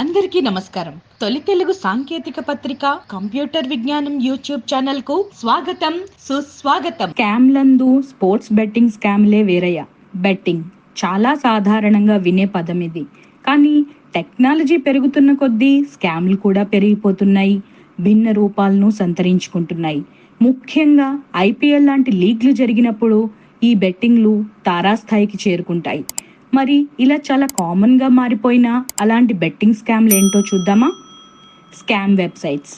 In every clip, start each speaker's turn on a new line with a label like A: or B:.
A: అందరికీ నమస్కారం. తొలి తెలుగు సాంకేతిక పత్రిక కంప్యూటర్ విజ్ఞానం యూట్యూబ్ ఛానల్కు స్వాగతం సుస్వాగతం.
B: స్కామ్లందు స్పోర్ట్స్ బెట్టింగ్ స్కామ్లే వేరయ్య. బెట్టింగ్ చాలా సాధారణంగా వినే పదం ఇది. కానీ టెక్నాలజీ పెరుగుతున్న కొద్దీ స్కామ్లు కూడా పెరిగిపోతున్నాయి భిన్న రూపాలను సంతరించుకుంటున్నాయి. ముఖ్యంగా ఐపీఎల్ లాంటి లీగ్లు జరిగినప్పుడు ఈ బెట్టింగ్లు తారాస్థాయికి చేరుకుంటాయి. మరి ఇలా చాలా కామన్గా మారిపోయిన అలాంటి బెట్టింగ్ స్కామ్లు ఏంటో చూద్దామా? స్కామ్ వెబ్సైట్స్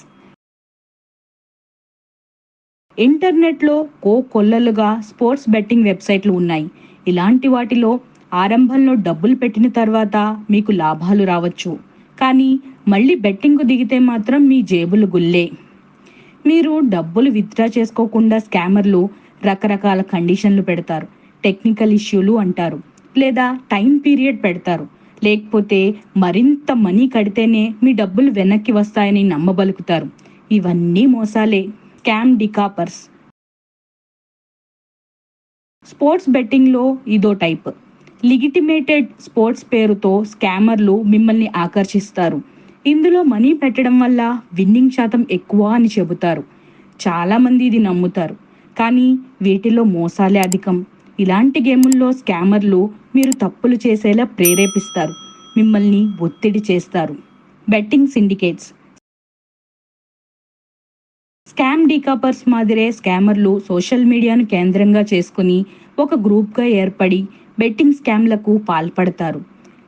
B: ఇంటర్నెట్లో కో కొల్లలుగా స్పోర్ట్స్ బెట్టింగ్ వెబ్సైట్లు ఉన్నాయి. ఇలాంటి వాటిలో ఆరంభంలో డబ్బులు పెట్టిన తర్వాత మీకు లాభాలు రావచ్చు. కానీ మళ్ళీ బెట్టింగ్కు దిగితే మాత్రం మీ జేబులు గుల్లే. మీరు డబ్బులు విత్డ్రా చేసుకోకుండా స్కామర్లు రకరకాల కండిషన్లు పెడతారు. టెక్నికల్ ఇష్యూలు అంటారు. లేదా టైం పీరియడ్ పెడతారు. లేకపోతే మరింత మనీ కడితేనే మీ డబ్బులు వెనక్కి వస్తాయని నమ్మబలుకుతారు. ఇవన్నీ మోసాలే. క్యామ్ డికాపర్స్. స్పోర్ట్స్ బెట్టింగ్లో ఇదో టైప్. లిగిటిమేటెడ్ స్పోర్ట్స్ పేరుతో స్కామర్లు మిమ్మల్ని ఆకర్షిస్తారు. ఇందులో మనీ పెట్టడం వల్ల విన్నింగ్ శాతం ఎక్కువ అని చెబుతారు. చాలామంది ఇది నమ్ముతారు. కానీ వీటిలో మోసాలే అధికం. ఇలాంటి గేముల్లో స్కామర్లు మీరు తప్పులు చేసేలా ప్రేరేపిస్తారు. మిమ్మల్ని ఒత్తిడి చేస్తారు. Betting syndicates. స్కామ్ డీకాపర్స్ మాదిరే స్కామర్లు సోషల్ మీడియాను కేంద్రంగా చేసుకుని ఒక గ్రూప్గా ఏర్పడి బెట్టింగ్ స్కామ్లకు పాల్పడతారు.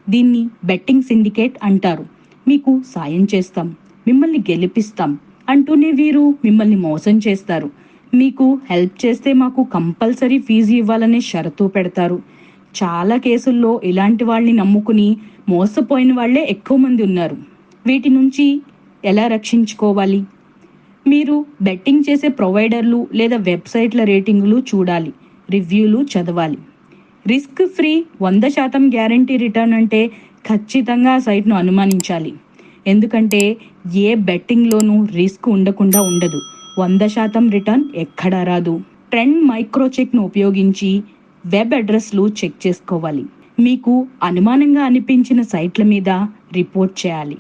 B: దీన్ని బెట్టింగ్ సిండికేట్ అంటారు. మీకు సాయం చేస్తాం. మిమ్మల్ని గెలిపిస్తాం. అంటూనే వీరు మిమ్మల్ని మోసం చేస్తారు. మీకు హెల్ప్ చేస్తే మాకు కంపల్సరీ ఫీజు ఇవ్వాలనే షరతు పెడతారు. చాలా కేసుల్లో ఇలాంటి వాళ్ళని నమ్ముకుని మోసపోయిన వాళ్ళే ఎక్కువ మంది ఉన్నారు. వీటి నుంచి ఎలా రక్షించుకోవాలి? మీరు బెట్టింగ్ చేసే ప్రొవైడర్లు లేదా వెబ్సైట్ల రేటింగ్లు చూడాలి. రివ్యూలు చదవాలి. రిస్క్ ఫ్రీ వంద శాతం గ్యారంటీ రిటర్న్ అంటే ఖచ్చితంగా ఆ సైట్ను అనుమానించాలి. ఎందుకంటే ఏ బెట్టింగ్లోనూ రిస్క్ ఉండకుండా ఉండదు. వంద శాతం రిటర్న్ ఎక్కడా రాదు. ట్రెండ్ మైక్రోచెక్ను ఉపయోగించి వెబ్ అడ్రస్లు చెక్ చేసుకోవాలి. మీకు అనుమానంగా అనిపించిన సైట్ల మీద రిపోర్ట్ చేయాలి.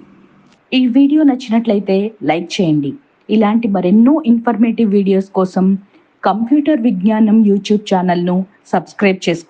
B: ఈ వీడియో నచ్చినట్లయితే లైక్ చేయండి. ఇలాంటి మరెన్నో ఇన్ఫర్మేటివ్ వీడియోస్ కోసం కంప్యూటర్ విజ్ఞానం యూట్యూబ్ ఛానల్ను సబ్స్క్రైబ్ చేసుకోండి.